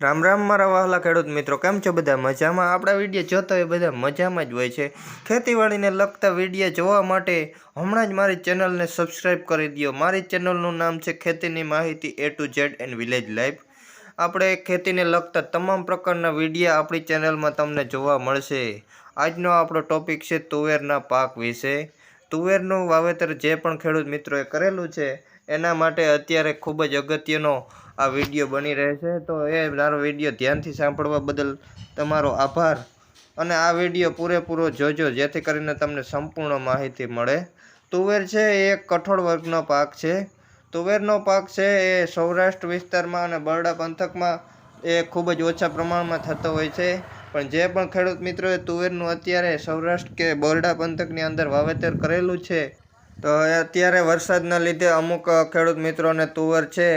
રામ રામ, મારા વહાલા ખેડૂત મિત્રો, કેમ છો બધા મજામાં? આપણા વીડિયો જોતા હોય બધા મજામાં જ હોય છે. ખેતીવાડીને લગતા વીડિયો જોવા માટે હમણાં જ મારી ચેનલને સબસ્ક્રાઈબ કરી દો. મારી ચેનલનું નામ છે ખેતીની માહિતી A to Z and village life આપણે ખેતીને લગતા તમામ પ્રકારના વીડિયો આપણી ચેનલમાં તમને જોવા મળશે. આજનો આપણો ટોપિક છે તુવેરના પાક વિશે. તુવેરનું વાવેતર જે પણ ખેડૂત મિત્રોએ કરેલું છે, એના માટે અત્યારે ખૂબ જ અગત્યનો આ વીડિયો બની રહે છે, તો એ મારો વીડિયો ધ્યાનથી સાંભળવા બદલ તમારો આભાર. અને આ વીડિયો પૂરેપૂરો જોજો, જેથી કરીને તમને સંપૂર્ણ માહિતી મળે. તુવેર છે એ એક કઠોળ વર્ગનો પાક છે. તુવેરનો પાક છે એ સૌરાષ્ટ્ર વિસ્તારમાં અને બરડા પંથકમાં એ ખૂબ જ ઓછા પ્રમાણમાં થતો હોય છે. પણ જે પણ ખેડૂત મિત્રોએ તુવેરનું અત્યારે સૌરાષ્ટ્ર કે બરડા પંથકની અંદર વાવેતર કરેલું છે, તો અત્યારે વરસાદના લીધે અમુક ખેડૂત મિત્રોને તુવર છે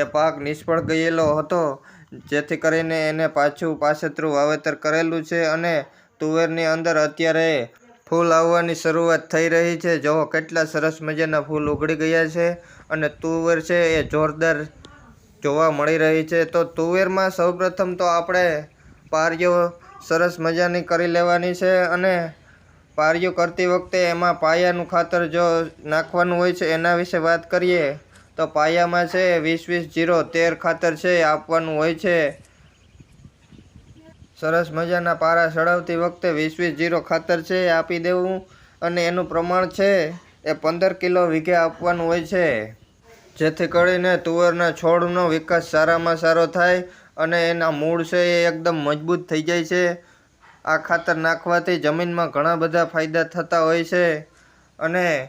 એ પાક નિષ્ફળ ગયેલો હતો, જેથી કરીને એને પાછું પાછતરું વાવેતર કરેલું છે અને તુવેરની અંદર અત્યારે ફૂલ આવવાની શરૂઆત થઈ રહી છે. જો કેટલા સરસ મજાના ફૂલ ઉગડી ગયા છે અને તુવેર છે એ જોરદાર જોવા મળી રહી છે. તો તુવેરમાં સૌપ્રથમ તો આપણે પારીઓ સરસ મજાની કરી લેવાની છે અને પારીઓ કરતી વખતે એમાં પાયાનું ખાતર જો નાખવાનું હોય છે, એના વિશે વાત કરીએ. તો પાયામાં છે વીસ વીસ જીરો તેર ખાતર છે, આપવાનું હોય છે. સરસ મજાના પારા ચડાવતી વખતે વીસ વીસ જીરો ખાતર છે એ આપી દેવું. અને એનું પ્રમાણ છે, એ પંદર કિલો વીઘે આપવાનું હોય છે. જેથી કરીને તુવેરના છોડનો વિકાસ સારામાં સારો થાય અને એના મૂળ છે, એ એકદમ મજબૂત થઈ જાય છે. આ ખાતર નાખવાથી જમીનમાં ઘણા બધા ફાયદા થતા હોય છે. અને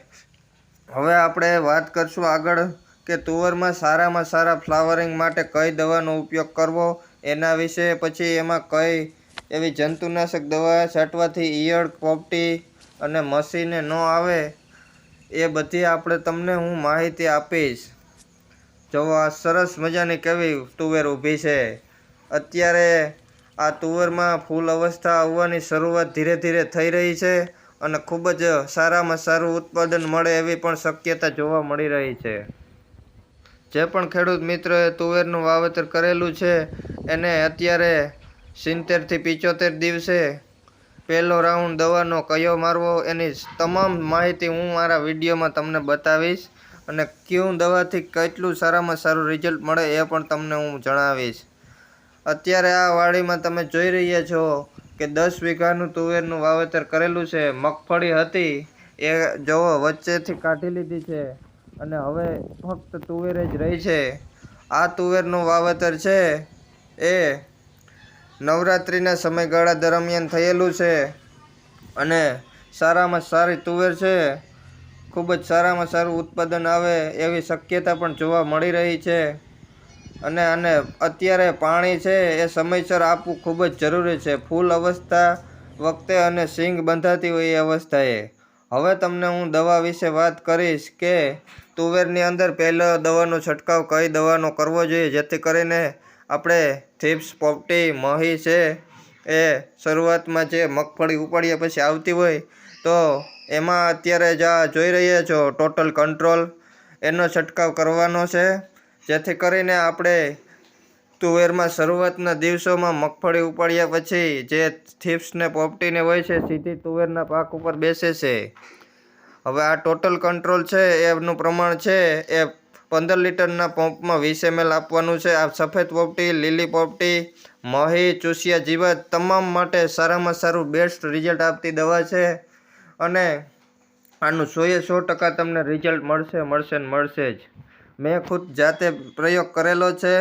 હવે આપણે વાત કરશું આગળ કે તુવરમાં સારામાં સારા ફ્લાવરિંગ માટે કઈ દવાનો ઉપયોગ કરવો? એના વિશે પછી એમાં કઈ એવી જંતુનાશક દવા છાંટવાથી ઈયળ, પોપટી અને મસીને ન આવે, એ બધી આપણે તમને હું માહિતી આપીશ. જો આ સરસ મજાની કેવી તુવેર ઊભી છે. અત્યારે આ તુવેરમાં ફૂલ અવસ્થા આવવાની શરૂઆત ધીરે ધીરે થઈ રહી છે અને ખૂબ જ સારામાં સારું ઉત્પાદન મળે એવી પણ શક્યતા જોવા મળી રહી છે. જે પણ ખેડૂત મિત્રએ તુવેરનું વાવેતર કરેલું છે, એને અત્યારે સિત્તેરથી પિચોતેર દિવસે પહેલો રાઉન્ડ દવાનો કયો મારવો એની તમામ માહિતી હું મારા વિડીયોમાં તમને બતાવીશ અને કયું દવાથી કેટલું સારામાં સારું રિઝલ્ટ મળે એ પણ તમને હું જણાવીશ. અત્યારે આ વાડીમાં તમે જોઈ રહ્યા છો કે દસ વીઘાનું તુવેરનું વાવેતર કરેલું છે, મગફળી હતી, એ જુઓ વચ્ચેથી કાઢી લીધી છે. અને હવે ફક્ત તુવેર જ રહી છે. આ તુવેરનું વાવેતર છે એ નવરાત્રિના સમયગાળા દરમિયાન થયેલું છે અને સારામાં સારી તુવેર છે. ખૂબ જ સારામાં સારું ઉત્પાદન આવે એવી શક્યતા પણ જોવા મળી રહી છે. અને અને અત્યારે પાણી છે એ સમયસર આપવું ખૂબ જ જરૂરી છે. ફૂલ અવસ્થા વખતે અને સિંગ બંધાતી હોય એ અવસ્થાએ. હવે તમને હું દવા વિશે વાત કરીશ કે તુવેરની અંદર પહેલો દવાનો છંટકાવ કઈ દવાનો કરવો જોઈએ? જેથી કરીને આપણે થીપ્સ, પોપટી, મહી છે એ શરૂઆતમાં જે મગફળી ઉપાડ્યા પછી આવતી હોય તો એમાં અત્યારે જ જોઈ રહ્યા છો ટોટલ કંટ્રોલ એનો છંટકાવ કરવાનો છે. જેથી કરીને આપણે તુવેરમાં શરૂઆતના દિવસોમાં મગફળી ઉપાડ્યા પછી જે થીપ્સ ને પોપટીને હોય છે, સીધી તુવેરના પાક ઉપર બેસે છે. હવે આ ટોટલ કંટ્રોલ છે, એનું પ્રમાણ છે, એ પંદર લીટરના પંપમાં વીસ એમએલ આપવાનું છે. આ સફેદ પોપટી, લીલી પોપટી, મહી, ચૂસિયા જીવત તમામ માટે સારામાં સારું બેસ્ટ રિઝલ્ટ આપતી દવા છે અને આનું સોએ સો ટકા તમને રિઝલ્ટ મળશે મળશે ને મળશે જ. મેં ખુદ જાતે પ્રયોગ કરેલો છે.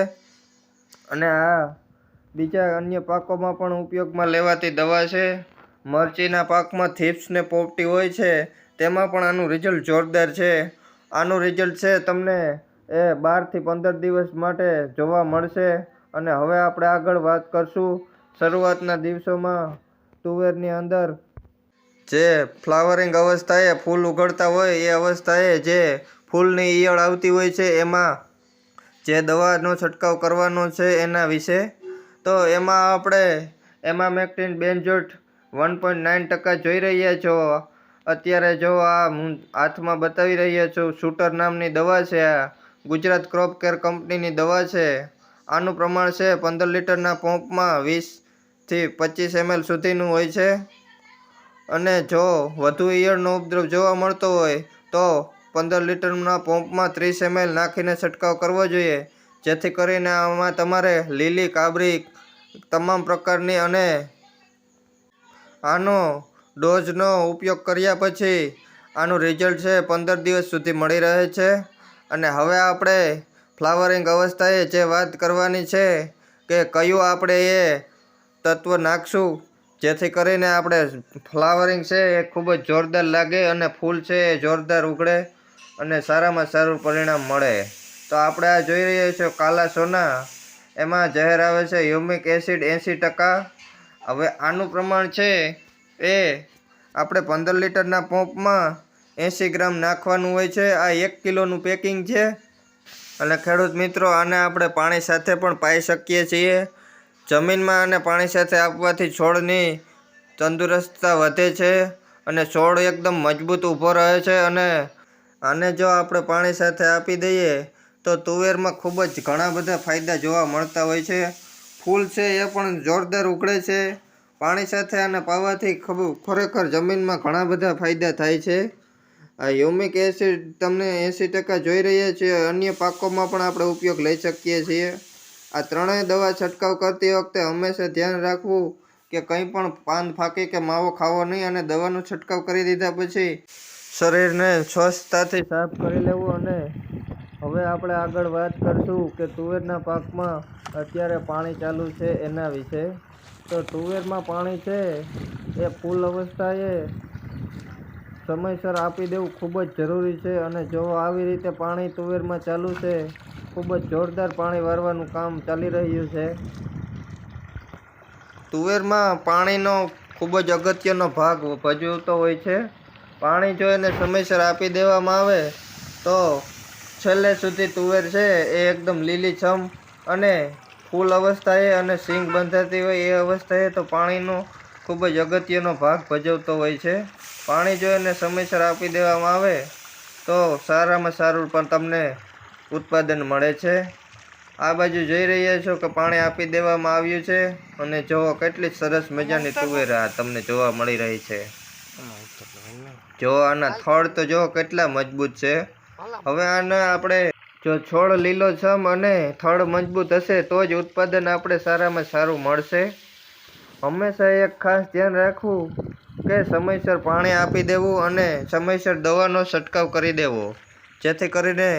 અને આ બીજા અન્ય પાકોમાં પણ ઉપયોગમાં લેવાતી દવા છે. મરચીના પાકમાં થીપ્સ ને પોપટી હોય છે, તેમાં પણ આનું રિઝલ્ટ જોરદાર છે. આનું રિઝલ્ટ છે તમને એ બારથી પંદર દિવસ માટે જોવા મળશે. અને હવે આપણે આગળ વાત કરશું શરૂઆતના દિવસોમાં તુવેરની અંદર. જે ફ્લાવરિંગ અવસ્થાએ ફૂલ ઉગડતા હોય એ અવસ્થાએ જે ફૂલની ઈયળ આવતી હોય છે, એમાં જે દવાનો છંટકાવ કરવાનો છે એના વિશે. તો એમાં આપણે emamectin mectin benzoate one point nine ટકા જોઈ રહ્યા છો. અત્યારે જો આ હું હાથમાં બતાવી રહ્યા છું, શૂટર નામની દવા છે, આ ગુજરાત ક્રોપ કેર કંપનીની દવા છે. આનું પ્રમાણ છે પંદર લીટરના પંપમાં વીસથી પચીસ એમએલ સુધીનું હોય છે. અને જો વધુ ઈયળનો ઉપદ્રવ જોવા મળતો હોય તો પંદર લીટરના પંપમાં ત્રીસ એમએલ નાખીને છંટકાવ કરવો જોઈએ, જેથી કરીને આમાં તમારે લીલી કાબરી તમામ પ્રકારની અને આનો ડોઝનો ઉપયોગ કર્યા પછી આનું રિઝલ્ટ છે પંદર દિવસ સુધી મળી રહે છે. અને હવે આપણે ફ્લાવરિંગ અવસ્થાએ જે વાત કરવાની છે કે કયું આપણે એ તત્વ નાખશું, જેથી કરીને આપણે ફ્લાવરિંગ છે એ ખૂબ જ જોરદાર લાગે અને ફૂલ છે એ જોરદાર ઉગડે. અને સારામાં સારું પરિણામ મળે. તો આપણે આ જોઈ રહ્યા છો કાલા સોના. એમાં જહેર આવે છે હ્યુમિક એસિડ એંસી ટકા. હવે આનું પ્રમાણ છે એ આપણે પંદર લીટરના પંપમાં એંસી ગ્રામ નાખવાનું હોય છે. આ એક કિલોનું પેકિંગ છે. અને ખેડૂત મિત્રો, આને આપણે પાણી સાથે પણ પાઈ શકીએ છીએ. જમીનમાં અને પાણી સાથે આપવાથી છોડની તંદુરસ્તતા વધે છે અને છોડ એકદમ મજબૂત ઊભો રહે છે અને આને જો આપણે પાણી સાથે આપી દઈએ, તો તુવેરમાં ખૂબ જ ઘણા બધા ફાયદા જોવા મળતા હોય છે. ફૂલ છે એ પણ જોરદાર ઉકળે છે. પાણી સાથે આને પાવાથી ખરેખર જમીનમાં ઘણા બધા ફાયદા થાય છે. આ હ્યુમિક એસિડ તમને એંસી ટકા જોઈ રહ્યા છીએ અન્ય પાકોમાં પણ આપણે ઉપયોગ લઈ શકીએ છીએ. આ ત્રણેય દવા છંટકાવ કરતી વખતે હંમેશા ધ્યાન રાખવું કે કંઈ પણ પાન ફાંકી કે માવો ખાવો નહીં અને દવાનો છંટકાવ કરી દીધા પછી શરીરને સ્વચ્છતાથી સાફ કરી લેવું અને હવે આપણે આગળ વાત કરશું કે તુવેરના પાકમાં અત્યારે પાણી ચાલુ છે એના વિશે. તો તુવેરમાં પાણી છે એ ફૂલ અવસ્થાએ સમયસર આપી દેવું ખૂબ જ જરૂરી છે અને જો આવી રીતે પાણી તુવેરમાં ચાલુ છે, ખૂબ જ જોરદાર પાણી વારવાનું કામ ચાલી રહ્યું છે. તુવેરમાં પાણીનો ખૂબ જ અગત્યનો ભાગ ભજવતો હોય છે. પાણી જો એને સમયસર આપી દેવામાં આવે તો છેલ્લે સુધી તુવેર છે એ એકદમ લીલીછમ અને ફૂલ અવસ્થાએ અને સિંગ બંધાતી હોય એ અવસ્થાએ તો પાણીનો ખૂબ જ અગત્યનો ભાગ ભજવતો હોય છે. પાણી જો એને સમયસર આપી દેવામાં આવે તો સારામાં સારું પણ તમને ઉત્પાદન મળે છે. આ બાજુ જોઈ રહ્યા છો કે પાણી આપી દેવામાં આવ્યું છે અને જોવો કેટલી સરસ મજાની તુવેર આ તમને જોવા મળી રહી છે. જો આના થડ તો જો કેટલા મજબૂત છે. હવે આને આપણે જો છોડ લીલોછમ અને થડ મજબૂત હશે તો જ ઉત્પાદન આપણે સારામાં સારું મળશે. હંમેશા એક ખાસ ધ્યાન રાખવું કે સમયસર પાણી આપી દેવું અને સમયસર દવાનો છંટકાવ કરી દેવો. જેથી કરીને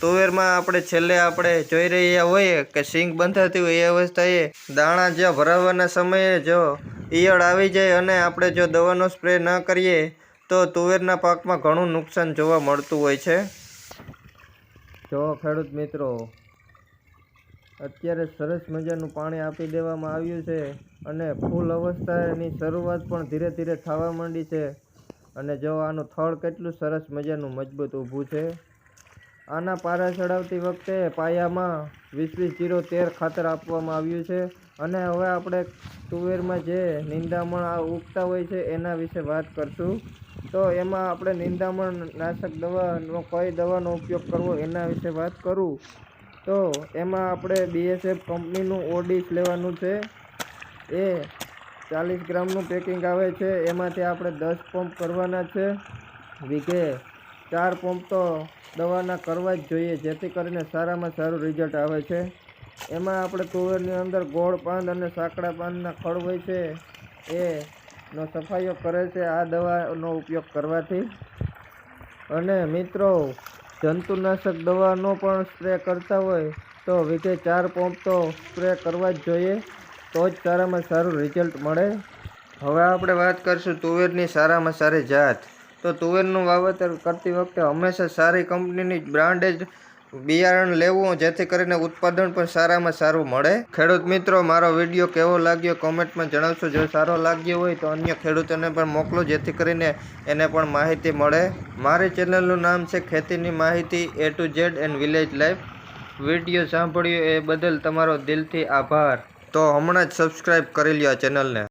તુવેરમાં આપણે છેલ્લે આપણે જોઈ રહ્યા હોઈએ કે સિંગ બંધાતી હોય એ અવસ્થાએ દાણા જ્યાં ભરાવાના સમયે જો ઈયળ આવી જાય અને આપણે જો દવાનો સ્પ્રે ન કરીએ તો તુવેરના પાકમાં ઘણું નુકસાન જોવા મળતું હોય છે. જો ખેડૂત મિત્રો, અત્યારે સરસ મજાનું પાણી આપી દેવામાં આવ્યું છે અને ફૂલ અવસ્થાની શરૂઆત પણ ધીરે ધીરે થવા માંડી છે અને જો આનું થળ કેટલું સરસ મજાનું મજબૂત ઊભું છે. આના પારા ચડાવતી વખતે પાયામાં વીસ વીસ જીરો તેર ખાતર આપવામાં આવ્યું છે અને હવે આપણે તુવેરમાં જે નિંદામણ આ ઉગતા હોય છે એના વિશે વાત કરશું. તો એમાં આપણે નિંદામણ નાશક દવાનો, કઈ દવાનો ઉપયોગ કરવો એના વિશે વાત કરું. તો એમાં આપણે બીએસએફ કંપનીનું ઓડિસ લેવાનું છે. એ ચાલીસ ગ્રામનું પેકિંગ આવે છે. એમાંથી આપણે દસ પંપ કરવાના છે. વીઘે ચાર પંપ તો દવાના કરવા જ જોઈએ, જેથી કરીને સારામાં સારું રિઝલ્ટ આવે છે. એમાં આપણે તુવેરની અંદર ગોળ પાંદ અને સાંકડા પાંદના ખડ હોય છે. એ નો સફાઈઓ કરે છે આ દવાનો ઉપયોગ કરવાથી. અને મિત્રો, જંતુનાશક દવાનો પણ સ્પ્રે કરતા હોય તો વીઘે ચાર પંપ તો સ્પ્રે કરવા જ જોઈએ, તો જ સારામાં સારું રિઝલ્ટ મળે. હવે આપણે વાત કરીશું તુવેરની સારામાં સારી જાત. તો તુવેરનું વાવેતર કરતી વખતે હંમેશા સારી કંપનીની બ્રાન્ડેડ બિયારણ લેવું, જેથી કરીને ઉત્પાદન પણ સારામાં સારું મળે. ખેડૂત મિત્રો, મારો વીડિયો કેવો લાગ્યો કોમેન્ટમાં જણાવશો. જો સારો લાગ્યો હોય તો અન્ય ખેડૂતોને પણ મોકલો, જેથી કરીને એને પણ માહિતી મળે. મારી ચેનલનું નામ છે ખેતીની માહિતી A to Z and village life video સાંભળ્યો એ બદલ તમારો દિલથી આભાર. તો હમણાં જ સબસ્ક્રાઈબ કરી લ્યો ચેનલને.